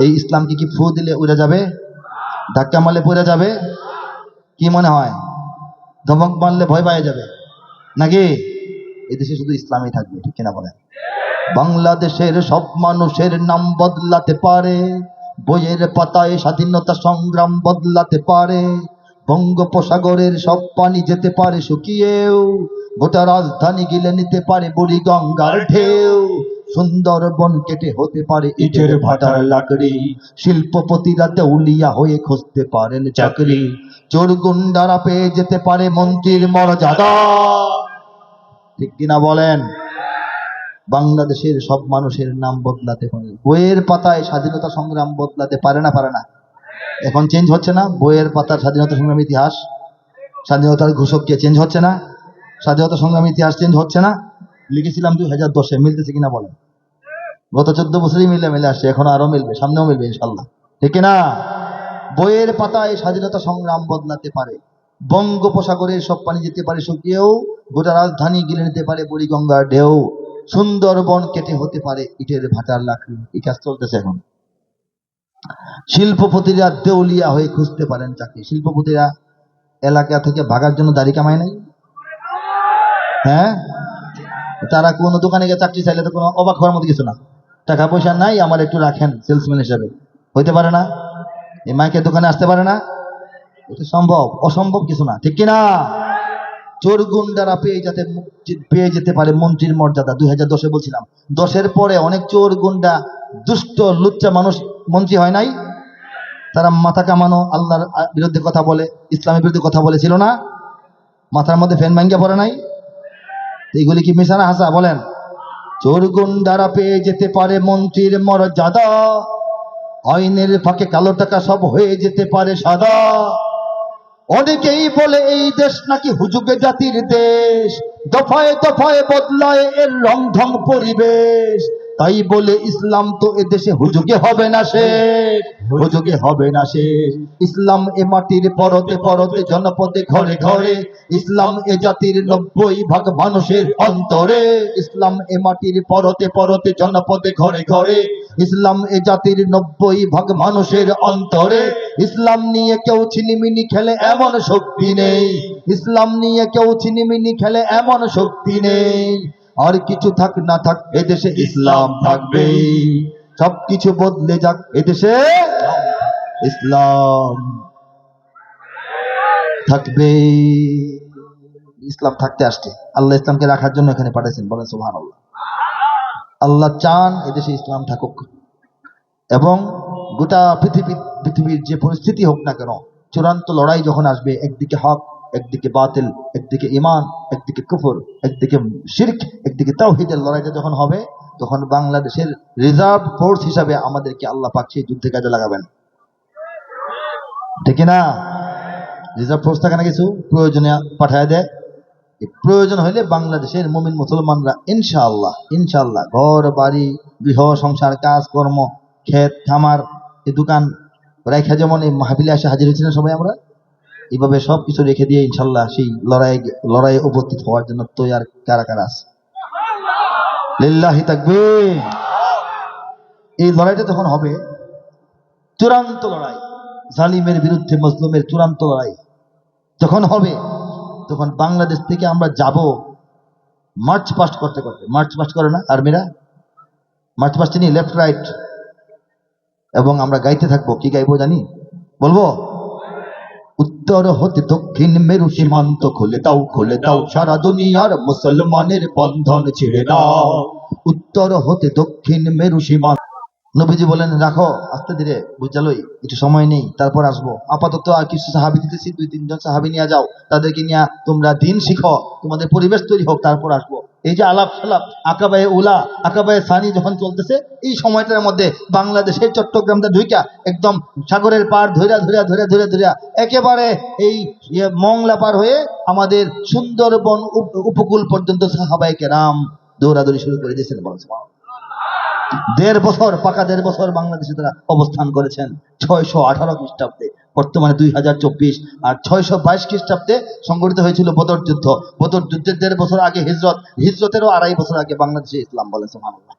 এই ইসলামকে কি ফু দিলে উড়ে যাবে? ধাক্কা মারলে পড়ে যাবে? কি মনে হয়? ধমক মারলে ভয় পাওয়া যাবে? নাকি? এদেশে শুধু ইসলামই থাকবে, ঠিক কিনা বলেন? বাংলাদেশের সব মানুষের নাম বদলাতে পারে, বইয়ের পাতায় স্বাধীনতা সংগ্রাম বদলাতে পারে, বঙ্গোপসাগরের সব পানি যেতে পারে শুকিয়েও, গোটা রাজধানী গিলে নিতে পারে বুড়ি গঙ্গার ঢেউ। সুন্দরবন কেটে হতে পারে ইটের ভাটার লাকড়ি। শিল্পপতিরা দেউলিয়া হয়ে খুঁজতে পারেন চাকরি। চোর গুন্ডারা পেয়ে যেতে পারে মন্ত্রীর মর্যাদা। ঠিক কিনা বলেন? বাংলাদেশের সব মানুষের নাম বদলাতে পারে। বইয়ের পাতায় স্বাধীনতা সংগ্রাম বদলাতে পারে না পারে না। এখন চেঞ্জ হচ্ছে না। বইয়ের পাতার স্বাধীনতা সংগ্রাম ইতিহাস। স্বাধীনতার ঘোষক কে চেঞ্জ হচ্ছে না। স্বাধীনতা সংগ্রাম ইতিহাস চেঞ্জ হচ্ছে না। লিখেছিলাম দুই হাজার দশে মিলতেছে কিনা বলেন? গত চোদ্দ বছরই মিলে মিলে আসছে, এখন আরও মিলবে, সামনেও মিলবে ইনশাল্লাহ ঠিক না বইয়ের পাতায় স্বাধীনতা সংগ্রাম বদলাতে পারে, বঙ্গোপসাগরের সব পানি যেতে পারে শুকিয়েও, গোটা রাজধানী গিলে নিতে পারে বুড়িগঙ্গার ঢেউ। সুন্দরবন কেটে হতে পারে ইটের ভাটার লাকড়ি, এই কাজ চলতেছে এখন। শিল্পপতিরা দেউলিয়া হয়ে খুঁজতে পারেন চাকরি। শিল্পপতিরা এলাকা থেকে ভাগার জন্য দাড়ি কামায় নাই? হ্যাঁ? তারা কোনো দোকানে গিয়ে চাকরি চাইলে তো কোনো অবাক হওয়ার মতো কিছু না। টাকা পয়সা নাই, আমার একটু রাখেন সেলসম্যান হিসাবে। হইতে পারে না, এই মাইকের দোকানে আসতে পারে না। এটা সম্ভব, অসম্ভব কিছু না, ঠিক কিনা? চোর গুন্ডারা পেয়ে যেতে পেয়ে যেতে পারে মন্ত্রীর মর্যাদা, দুই হাজার দশে বলছিলাম। দশের পরে অনেক চোর গুন্ডা, দুষ্ট, লুচ্চা মানুষ, মন্ত্রী হয় নাই। তারা মাথা কামানো, আল্লাহর বিরুদ্ধে কথা বলে, ইসলামের বিরুদ্ধে কথা বলেছিল না। মাথার মধ্যে ফ্যান ভাঙ্গা পড়ে নাই। এইগুলি কি মিশানা হাসা? বলেন। চোর দ্বারা পেয়ে যেতে পারে মন্ত্রীর মর্যাদা। আইনের ফাঁকে কালো টাকা সব হয়ে যেতে পারে সাদা। অনেকেই বলে এই দেশ নাকি হুজুগে জাতির দেশ। দফায় দফায় বদলায় এর রং ঢং পরিবেশ। তাই বলে ইসলাম তো এ দেশে হুজুগে হবে না শেষ হুজুগে হবে না শেষ ইসলাম এ মাটির পরতে পরতে জনপদে ঘরে ঘরে। ইসলাম এ জাতির নব্বই ভাগ মানুষের অন্তরে। ইসলাম এ মাটির পরতে পরতে জনপদে ঘরে ঘরে। ইসলাম এ জাতির নব্বই ভাগ মানুষের অন্তরে। ইসলাম নিয়ে কেউ ছিনিমিনি খেলে এমন শক্তি নেই। ইসলাম নিয়ে কেউ ছিনিমিনি খেলে এমন শক্তি নেই। আর কিছু থাক না থাক, এদেশে ইসলাম থাকবে সবকিছু বদলে যাক, এদেশে ইসলাম থাকবে ইসলাম থাকতে আসছে। আল্লাহ ইসলামকে রাখার জন্য এখানে পাঠাইছেন, বলেন সুহান আল্লাহ আল্লাহ চান এদেশে ইসলাম থাকুক। এবং গোটা পৃথিবী, পৃথিবীর যে পরিস্থিতি হোক না কেন, চূড়ান্ত লড়াই যখন আসবে, একদিকে হক একদিকে বাতিল, একদিকে ইমান একদিকে কুফর, একদিকে শির্ক, একদিকে তাওহিদের লড়াইটা যখন হবে, তখন বাংলাদেশের রিজার্ভ ফোর্স হিসাবে আমাদেরকে আল্লাহ পাক সেই যুদ্ধে কাজে লাগাবেন। ঠিক না রিজার্ভ ফোর্স থাকে না কিছু? প্রয়োজনে পাঠায় দেয়। প্রয়োজন হলে বাংলাদেশের মুমিন মুসলমানরা ইনশাআল্লাহ ইনশাআল্লাহ, ঘর, বাড়ি, গৃহ, সংসার কাজ কর্ম ক্ষেত, খামার, এই দোকান, রাইখা যেমন এই মাহফিলে এসে হাজির হয়েছিলেন সবাই আমরা এইভাবে সব কিছু রেখে দিয়ে ইনশাল্লাহ সেই লড়াই লড়াইয়ে উপস্থিত হওয়ার জন্য তৈয়ার কারা কারা আছে। লিল্লাহি থাকবে এই লড়াইটা যখন হবে, চূড়ান্ত লড়াই, জালিমের বিরুদ্ধে মজলুমের চূড়ান্ত লড়াই যখন হবে, তখন বাংলাদেশ থেকে আমরা যাব মার্চ পাস্ট করতে করতে। মার্চ পাস্ট করে না, আর্মিরা? মার্চ পাস্ট নিয়ে লেফট রাইট এবং আমরা গাইতে থাকব। কি গাইবো জানি? বলব? উত্তর হতে দক্ষিণ মেরু সীমান্ত খুলে দাও খুলে দাও। সারা দুনিয়ার মুসলমানের বন্ধন ছেড়ে দাও। উত্তর হতে দক্ষিণ মেরু সীমান্ত। নবীজি বলেন, রাখো, আস্তে ধীরে, বুঝালই, একটু সময় নেই, তারপর আসব। আপাতত আর কিছু সাহাবি দিতেছি, দুই, তিনজন সাহাবি নিয়ে যাও। তাদেরকে নিয়ে তোমরা দিন শিখো, তোমাদের পরিবেশ তৈরি হোক, তারপর আসব। এই যে আলাপ সালাপ, আকাবায়ে উলা, আকাবায়ে সানি যখন চলতেছে, এই সময়টার মধ্যে বাংলাদেশের চট্টগ্রামটা ঢুইকা একদম সাগরের পার ধৈরা ধৈরা ধৈরা ধৈরা ধৈরা একেবারে এই ইয়ে মংলা পার হয়ে আমাদের সুন্দরবন উপ- উপকূল পর্যন্ত সাহাবায়ে কেরাম দৌড়াদৌড়ি শুরু করে দিয়েছেন দেড় বছর, পাকা দেড় বছর বাংলাদেশে তারা অবস্থান করেছেন, ছয়শো আঠারো খ্রিস্টাব্দে। বর্তমানে দুই হাজার চব্বিশ আর ছয়শো বাইশ খ্রিস্টাব্দে সংগঠিত হয়েছিল বদর যুদ্ধ। বদর যুদ্ধের দেড় বছর আগে হিজরত, হিজরতেরও আড়াই বছর আগে বাংলাদেশে ইসলাম বলেছে সুবহানাল্লাহ।